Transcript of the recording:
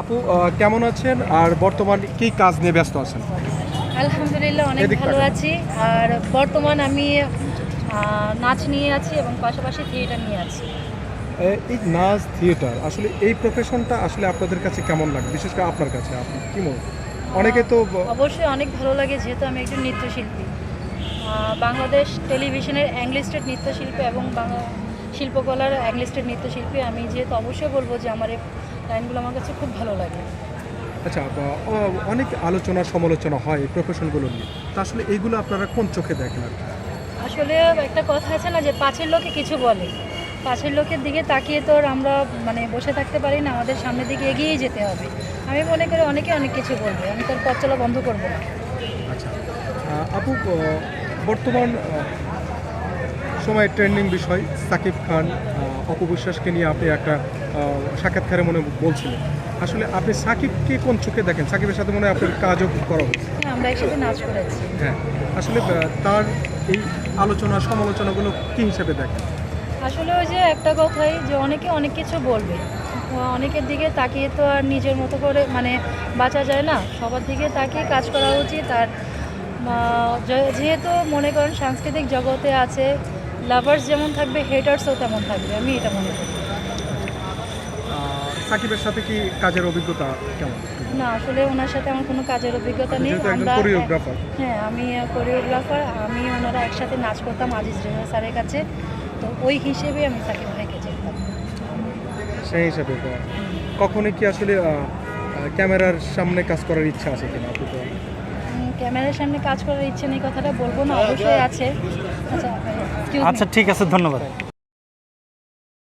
আপু কেমন আছেন? আর বর্তমান কি কাজ নিয়ে ব্যস্ত আছেন? আলহামদুলিল্লাহ অনেক ভালো আছি। আর বর্তমান আমি নাচ নিয়ে আছি এবং পাশাপাশি থিয়েটার নিয়ে আছি। এই নাচ থিয়েটার আসলে এই প্রফেশনটা আসলে আপনাদের কাছে কেমন লাগে? বিশেষ করে আপনার কাছে আপনি কি মনে অনেকে তো অবশ্যই অনেক ভালো লাগে যেহেতু আমি একজন নৃত্যশিল্পী। বাংলাদেশ টেলিভিশনের অ্যাংলিস্টেড নৃত্যশিল্পী এবং বাংলা শিল্পকলার অ্যাংলিস্টেড নৃত্যশিল্পী আমি যেহেতু অবশ্যই বলব যে আমার লাইনগুলো আমার কাছে খুব ভালো লাগে। আচ্ছা অনেক আলোচনা সমালোচনা হয় এই প্রফেশনগুলো নিয়ে। তা আসলে এইগুলো আপনারা কোন চোখে দেখেন আসলে একটা কথা আছে না যে পাঁচের লোকে কিছু বলে। পাঁচের লোকের দিকে তাকিয়ে তো আমরা মানে বসে থাকতে পারি না আমাদের সামনের দিকে এগিয়েই যেতে হবে। আমি মনে করি অনেকে অনেক কিছু বলবে আমি তার পথ চলা বন্ধ করব না। আচ্ছা আপু বর্তমান সময় ট্রেন্ডিং বিষয় সাকিব খান আহ, অপু বিশ্বাসকে নিয়ে আপনি একটা সাক্ষাৎকারে মনে বলছিলেন। আসলে আপনি সাকিবকে কোন চোখে দেখেন? সাকিবের সাথে মনে হয় আপনার কাজও করা হ্যাঁ আমরা একসাথে নাচ করেছি। হ্যাঁ আসলে তার এই আলোচনা সমালোচনাগুলো কী হিসেবে দেখেন? আসলে ওই যে একটা কথাই যে অনেকে অনেক কিছু বলবে। অনেকের দিকে তাকিয়ে তো আর নিজের মতো করে মানে বাঁচা যায় না। সবার দিকে তাকিয়ে কাজ করা উচিত। আর যেহেতু মনে করেন সাংস্কৃতিক জগতে আছে লাভার্স যেমন থাকবে হেটার্সও তেমন থাকবে। আমি এটা মনে করি। সাকিবের সাথে কি কাজের অভিজ্ঞতা কেমন? না আসলে ওনার সাথে আমার কোনো কাজের অভিজ্ঞতা নেই। আমরা কোরিওগ্রাফার হ্যাঁ আমি কোরিওগ্রাফার আমি ওনারা একসাথে নাচ করতাম আজিজ রেজা স্যারের কাছে। তো ওই হিসেবে আমি সাকিব ভাইকে চিনতাম সেই হিসাবে আহ, কখনো কি আসলে ক্যামেরার সামনে কাজ করার ইচ্ছা আছে কিনা? আপনি ক্যামেরার সামনে কাজ করার ইচ্ছে নেই কথাটা বলব না অবশ্যই আছে। আচ্ছা আচ্ছা ঠিক আছে ধন্যবাদ।